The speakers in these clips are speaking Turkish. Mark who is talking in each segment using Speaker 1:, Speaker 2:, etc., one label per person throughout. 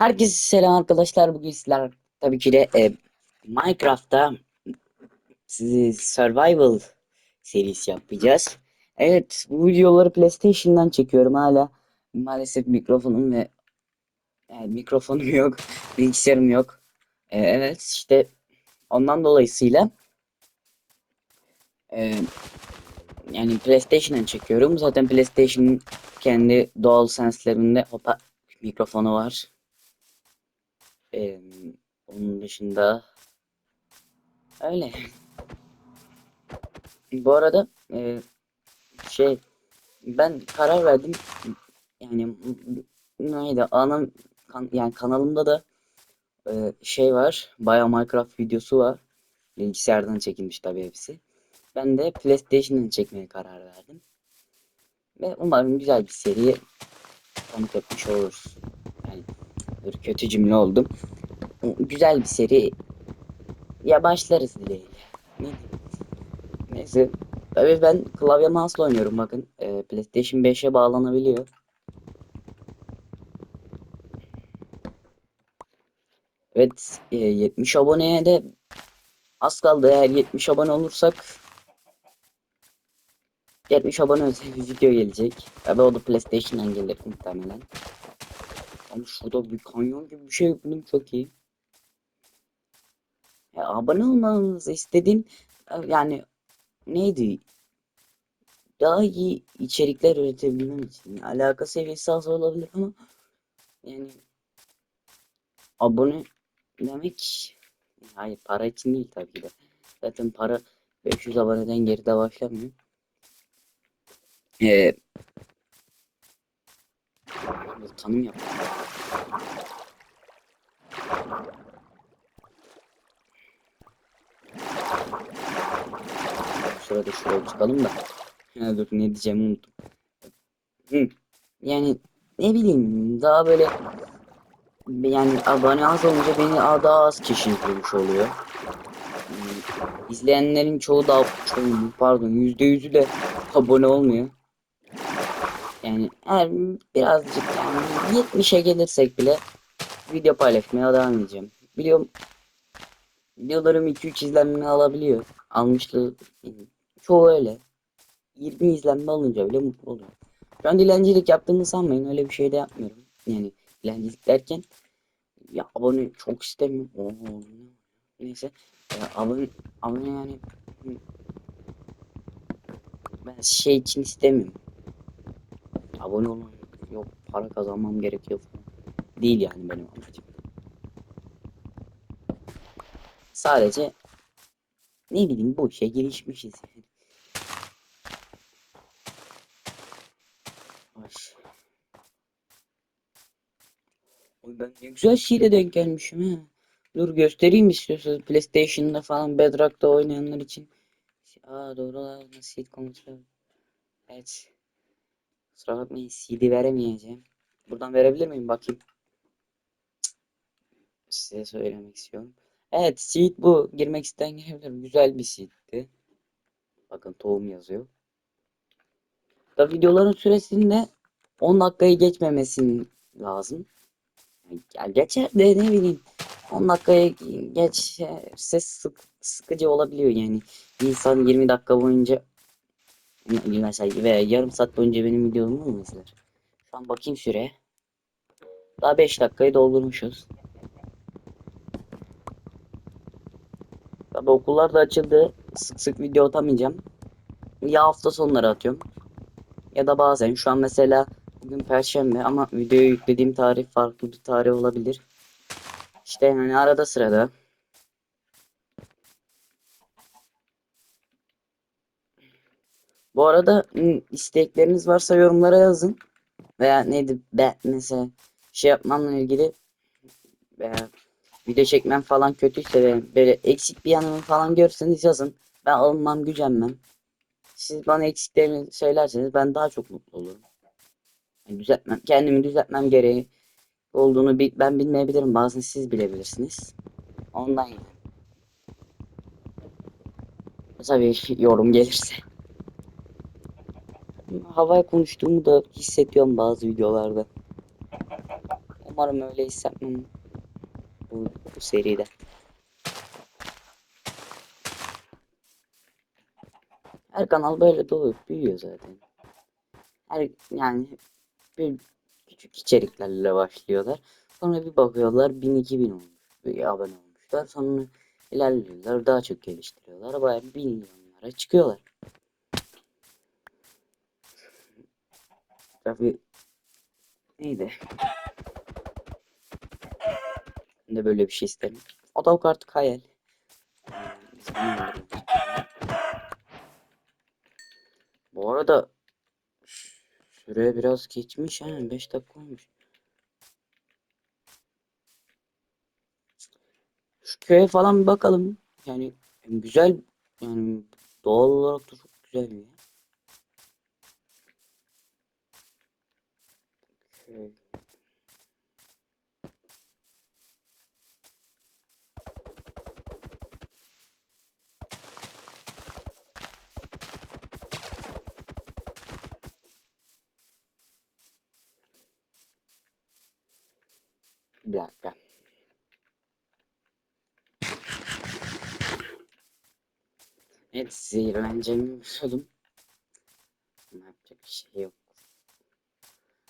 Speaker 1: Herkese selam arkadaşlar. Bugün sizler tabii ki de e, Minecraft'ta sizi survival serisi yapacağız. Evet, bu videoları PlayStation'dan çekiyorum hala. Maalesef mikrofonum ve yani mikrofonum yok, bilgisayarım yok. E, evet, işte ondan dolayısıyla e, yani PlayStation'dan çekiyorum. Zaten PlayStation'ın kendi doğal senslerinde hopa mikrofonu var. Ee, onun dışında öyle. Bu arada e, şey ben karar verdim. Yani neydi anam kan, yani kanalımda da e, şey var bayağı Minecraft videosu var. Bilgisayardan çekilmiş tabii hepsi. Ben de PlayStation'dan çekmeye karar verdim. Ve umarım güzel bir seri konuk etmiş oluruz. Yani bir kötü cümle oldum güzel bir seri ya başlarız dileğiyle. Ne? Neyse. Tabii ben klavye mouse'la oynuyorum bakın. Ee, PlayStation 5'e bağlanabiliyor. Evet, e, 70 aboneye de az kaldı. Eğer 70 abone olursak 70 abone özel bir video gelecek. Tabii o da PlayStation'dan gelir muhtemelen. Ama şurada bir kanyon gibi bir şey yapılım çok iyi. Ya, abone olmanızı istediğim yani neydi? Daha iyi içerikler üretebilmem için. Alaka seviyesi az olabilir ama yani abone demek hayır para için değil tabii ki de. Zaten para 500 aboneden geride başlamıyor. Ee, tanım yap. Şurada şuraya çıkalım da. Ha, dur ne diyeceğimi unuttum. Hı. Yani ne bileyim daha böyle yani abone az olunca beni daha az kişi izlemiş oluyor. İzleyenlerin çoğu da çoğu pardon yüzde yüzü de abone olmuyor. Yani eğer birazcık yani 70'e gelirsek bile video paylaşmaya devam edeceğim. Biliyorum videolarım 2-3 izlenme alabiliyor. Almıştı. Çoğu öyle. 20 izlenme alınca bile mutlu oluyorum. Şu an dilencilik yaptığımı sanmayın. Öyle bir şey de yapmıyorum. Yani dilencilik derken ya abone çok istemiyorum. Neyse. Ya, abone, abone yani ben şey için istemiyorum. Abone olmak yok para kazanmam gerekiyor falan. Değil yani benim amacım. Sadece ne bileyim bu işe girişmişiz ben ne güzel şiire denk gelmişim ha. Dur göstereyim istiyorsanız PlayStation'da falan Bedrock'ta oynayanlar için. Aa doğru lan seed komutları. Evet. Kusura bakmayın CD veremeyeceğim. Buradan verebilir miyim bakayım. Size söylemek istiyorum. Evet seed bu. Girmek isteyen girebilir. Güzel bir seed'ti. Bakın tohum yazıyor. Da videoların süresinde 10 dakikayı geçmemesi lazım. Yani geçer de ne bileyim 10 dakikaya geçerse sık, sıkıcı olabiliyor yani. İnsan 20 dakika boyunca mesela veya yarım saat boyunca benim videomu mu izler? Şu an bakayım süreye. Daha 5 dakikayı doldurmuşuz. Tabi okullar da açıldı. Sık sık video atamayacağım. Ya hafta sonları atıyorum. Ya da bazen şu an mesela bugün perşembe ama videoyu yüklediğim tarih farklı bir tarih olabilir. İşte yani arada sırada. Bu arada istekleriniz varsa yorumlara yazın. Veya neydi be mesela şey yapmamla ilgili veya video çekmem falan kötüyse ve böyle eksik bir yanımı falan görürseniz yazın. Ben alınmam gücenmem. Siz bana eksiklerimi söylerseniz ben daha çok mutlu olurum. Yani düzeltmem, kendimi düzeltmem gereği olduğunu ben bilmeyebilirim. Bazen siz bilebilirsiniz. Ondan yani. Tabii yorum gelirse. Havaya konuştuğumu da hissediyorum bazı videolarda. Umarım öyle hissetmem bu, bu seride. Her kanal böyle doğup büyüyor zaten. Her yani bir küçük içeriklerle başlıyorlar. Sonra bir bakıyorlar 1000-2000 olmuş. Bir abone olmuşlar. Sonra ilerliyorlar. Daha çok geliştiriyorlar. Bayağı milyonlara çıkıyorlar. Tabii neydi? Ben de böyle bir şey isterim. O da artık hayal. Bu arada süre biraz geçmiş ha 5 dakika olmuş. Şu köye falan bir bakalım. Yani güzel yani doğal olarak da çok güzel bir yer. Köy. Bir dakika. Evet zehirleneceğimi biliyordum. Ama yapacak bir şey yok.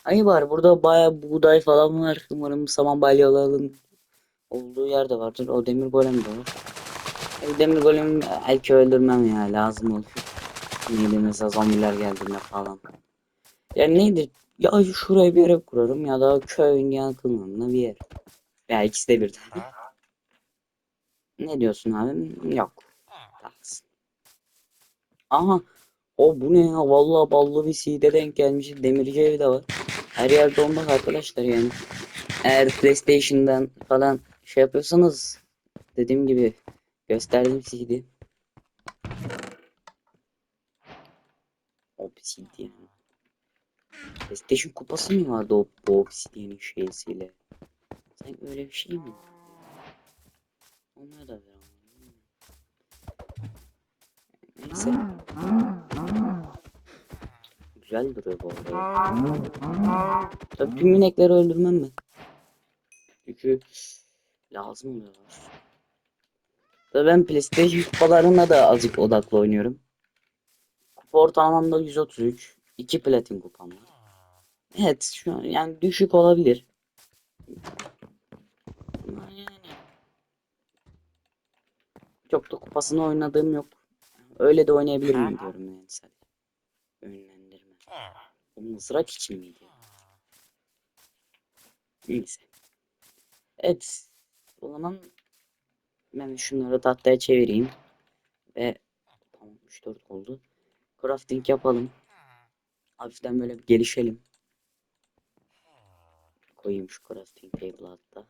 Speaker 1: Ay var burada bayağı buğday falan var. Umarım saman balyalarının olduğu yerde vardır. O demir golem de var. E, demir golem belki öldürmem ya lazım olur. Neydi mesela zombiler geldiğinde falan. Yani neydi? Ya şuraya bir yere kurarım ya da köyün yakınlarında bir yer. Ya ikisi de bir tane. Ne diyorsun abi? Yok. Haklısın. Aha. O bu ne ya? Vallahi ballı bir seed'e denk gelmiş. Demirci evi de var. Her yerde olmaz arkadaşlar yani. Eğer PlayStation'dan falan şey yapıyorsanız dediğim gibi gösterdiğim CD. Obsidian. yani. PlayStation kupası mı vardı o bu Obsidian'in şeysiyle? Sen öyle bir şey mi? Onları da ver. Neyse. Güzel duruyor bu arada. Tabii tüm inekleri öldürmem ben. Çünkü lazım oluyorlar. Tabii ben PlayStation kupalarına da azıcık odaklı oynuyorum. Kupa ortalamamda 133. 2 platin kupam var. Evet şu an yani düşük olabilir. Çok da kupasını oynadığım yok. Öyle de oynayabilirim diyorum yani sadece. Önlendirme. O mızrak için miydi? Neyse. Evet. O zaman ben şunları tahtaya çevireyim. Ve tamam 3-4 oldu. Crafting yapalım. Hafiften böyle gelişelim. Koyayım şu crafting table hatta.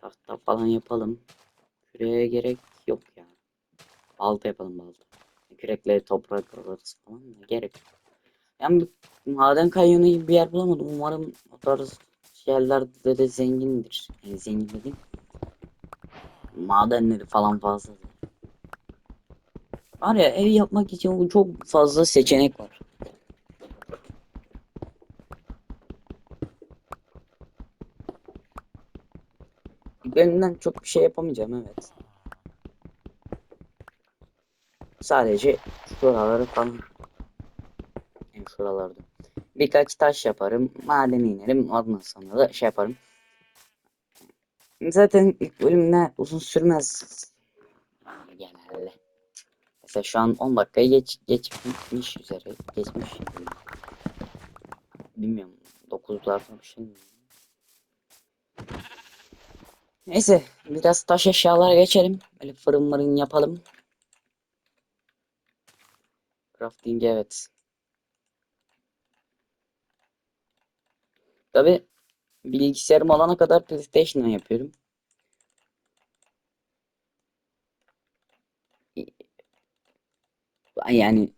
Speaker 1: Tahta falan yapalım. Küreğe gerek yok ya. Balta yapalım balta. Kürekle toprak alırız falan da gerek yok. Yani maden kanyonu gibi bir yer bulamadım. Umarım o tarz yerlerde de zengindir. Yani zengin dediğim madenleri falan fazladır. Var ya ev yapmak için çok fazla seçenek var. Benden çok bir şey yapamayacağım evet. Sadece şuraları falan. Yani şuralarda. Birkaç taş yaparım. Madene inerim. Ondan sonra da şey yaparım. Zaten ilk bölümler uzun sürmez. Genelde. Mesela şu an 10 dakikayı geç, geçmiş üzere. Geçmiş. Bilmiyorum. 9'larda bir şey mi? Neyse. Biraz taş eşyalara geçelim. Böyle fırın mırın yapalım. Crafting evet. Tabi bilgisayarım alana kadar PlayStation'dan yapıyorum. Yani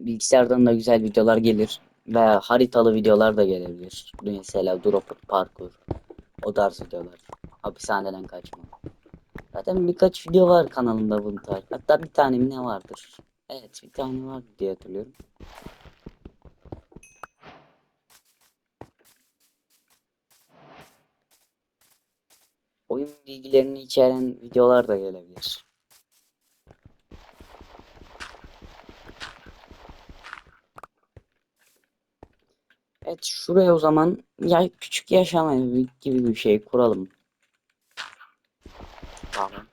Speaker 1: bilgisayardan da güzel videolar gelir veya haritalı videolar da gelebilir. Mesela drop parkur, o tarz videolar. Hapishaneden kaçma. Zaten birkaç video var kanalımda bunu takip. Hatta bir tane mi ne vardır? Evet bir tane var diye hatırlıyorum. Oyun bilgilerini içeren videolar da gelebilir. Evet şuraya o zaman ya küçük yaşam gibi bir şey kuralım. Tamam.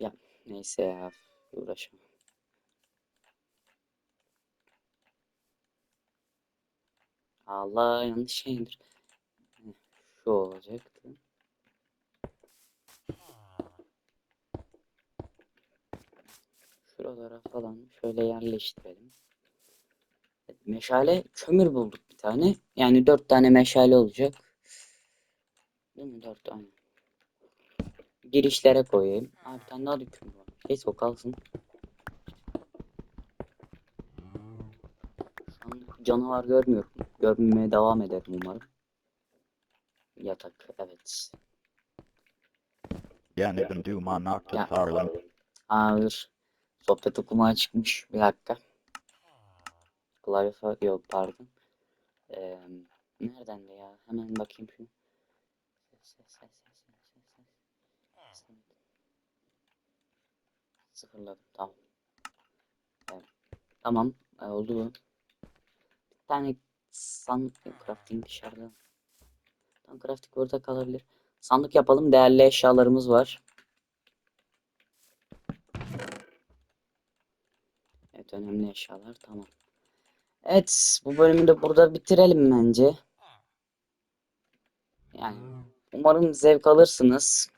Speaker 1: Ya neyse ya uğraşamam. Allah yanlış şeydir. Heh, Şu olacaktı. Şuralara falan şöyle yerleştirelim. Meşale kömür bulduk bir tane. Yani dört tane meşale olacak. Değil mi? Dört tane. Girişlere koyayım. Aa, bir tane daha dükkan var. Kes o kalsın. Şu an canavar görmüyorum. Görmemeye devam ederim umarım. Yatak. Evet.
Speaker 2: Noctis,
Speaker 1: Ya.
Speaker 2: darling.
Speaker 1: Aa, dur. Sohbet okumaya çıkmış. Bir dakika. Klavye yok pardon. Ee, nereden de ya? Hemen bakayım şunu. Ses, ses, ses, ses. Sıfırladım. Tamam. Evet. Tamam. e, oldu bu. Bir tane san crafting dışarıda. Tam crafting orada kalabilir. Sandık yapalım. Değerli eşyalarımız var. Evet önemli eşyalar. Tamam. Evet bu bölümü de burada bitirelim bence. Yani umarım zevk alırsınız.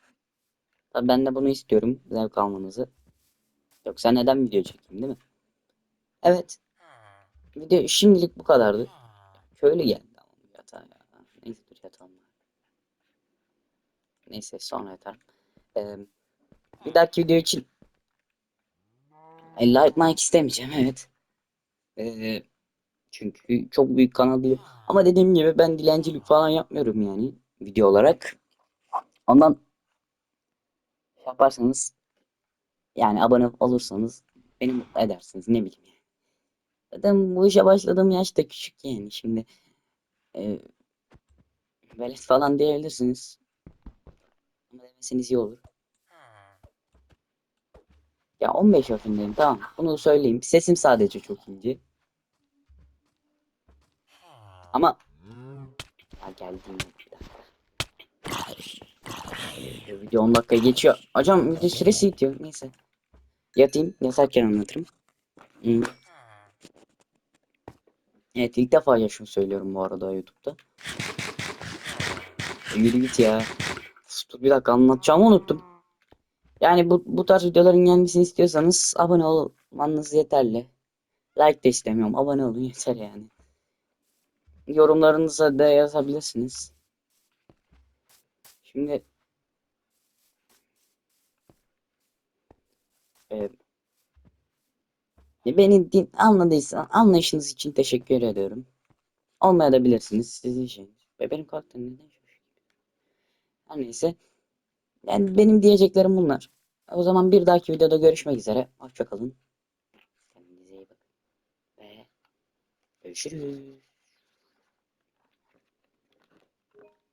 Speaker 1: Tabii ben de bunu istiyorum. Zevk almanızı. Yoksa neden video çekeyim değil mi? Evet. Video şimdilik bu kadardı. Köylü geldi ama yatağa ya. Neyse dur yatalım. Neyse sonra yatarım. Ee, bir dahaki video için e, like like istemeyeceğim evet. Ee, çünkü çok büyük kanal değil. Ama dediğim gibi ben dilencilik falan yapmıyorum yani video olarak. Ondan yaparsanız yani abone olursanız beni mutlu edersiniz ne bileyim yani. Zaten bu işe başladığım yaş da küçük yani şimdi e, velet falan diyebilirsiniz. Ama demeseniz iyi olur. Ya 15 yaşındayım tamam bunu söyleyeyim. Sesim sadece çok ince. Ama ha, geldim ya, bir dakika. Video 10 dakika geçiyor. Hocam video süresi bitiyor. Neyse. Yatayım. Yatarken anlatırım. Hı. Evet ilk defa yaşım söylüyorum bu arada YouTube'da. Yürü git ya. Dur bir dakika anlatacağımı unuttum. Yani bu, bu tarz videoların gelmesini istiyorsanız abone olmanız yeterli. Like de istemiyorum. Abone olun yeter yani. Yorumlarınıza da yazabilirsiniz. Şimdi e, beni din, anladıysa anlayışınız için teşekkür ediyorum. Olmayabilirsiniz sizin şeyiniz. Ve benim karakterim neden şaşırıyor? Her neyse. Yani benim diyeceklerim bunlar. O zaman bir dahaki videoda görüşmek üzere. Hoşçakalın. Kendinize iyi bakın. Ve görüşürüz.